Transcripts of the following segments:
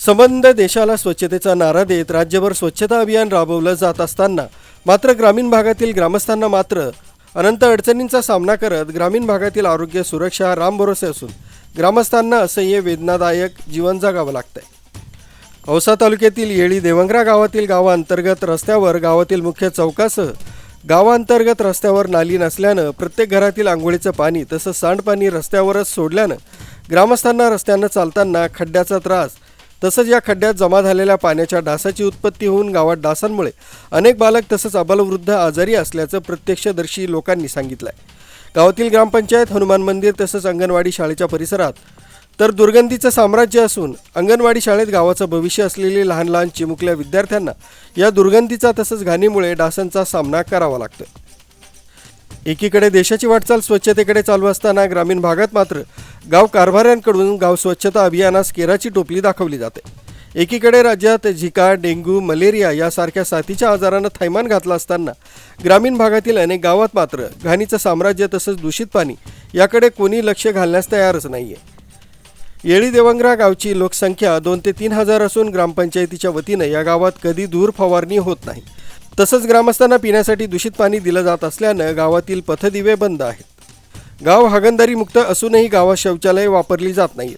संबंध देशाला स्वच्छतेचा नारा देत राज्यभर स्वच्छता अभियान राबवलं जात असताना मात्र ग्रामीण भागातील ग्रामस्थांना मात्र अनंत अडचणींचा सामना करत ग्रामीण भागातील आरोग्य सुरक्षा रामभरोसे असून ग्रामस्थांना असह्य वेदनादायक जीवन जगावं लागतंय. औसा तालुक्यातील येळी देवंगरा गावातील गावांतर्गत रस्त्यावर गावातील मुख्य चौकासह गावांतर्गत रस्त्यावर नाली नसल्यानं प्रत्येक घरातील आंघोळीचं पाणी तसंच सांडपाणी रस्त्यावरच सोडल्यानं ग्रामस्थांना रस्त्यानं चालताना खड्ड्याचा त्रास तसंच या खड्ड्यात जमा झालेल्या पाण्याच्या डासाची उत्पत्ती होऊन गावात डासांमुळे अनेक बालक तसंच अबालवृद्ध आजारी असल्याचं प्रत्यक्षदर्शी लोकांनी सांगितलं आहे गावातील ग्रामपंचायत हनुमान मंदिर तसंच अंगणवाडी शाळेच्या परिसरात तर दुर्गंधीचं साम्राज्य असून अंगणवाडी शाळेत गावाचं भविष्य असलेले लहान लहान चिमुकल्या विद्यार्थ्यांना या दुर्गंधीचा तसंच घाणीमुळे डासांचा सामना करावा लागतो एकीकडे देशाची वाटचाल स्वच्छतेकडे चालू असताना ग्रामीण भागात मात्र गाव कारभाऱ्यांकडून गाव स्वच्छता अभियानास केराची टोपली दाखवली जाते. एकीकडे राज्यात झिका डेंग्यू मलेरिया यासारख्या साथीच्या आजारानं थैमान घातला असताना ग्रामीण भागातील अनेक गावात मात्र घाणीचं साम्राज्य तसंच दूषित पाणी याकडे कोणी लक्ष घालण्यास तयारच नाही आहे येळी देवंगरा गावची लोकसंख्या दोन ते तीन हजार असून ग्रामपंचायतीच्या वतीनं या गावात कधी दूर फवारणी होत नाही. तसंच ग्रामस्थांना पिण्यासाठी दूषित पाणी दिलं जात असल्यानं गावातील पथदिवे बंद आहेत. गाव हागणदारी मुक्त असूनही गावात शौचालय वापरली जात नाहीत.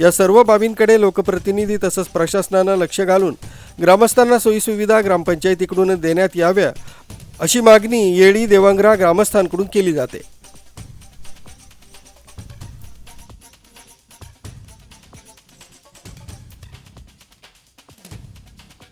या सर्व बाबींकडे लोकप्रतिनिधी तसंच प्रशासनानं लक्ष घालून ग्रामस्थांना सोयीसुविधा ग्रामपंचायतीकडून देण्यात याव्या अशी मागणी येळी देवांगरा ग्रामस्थांकडून केली जाते.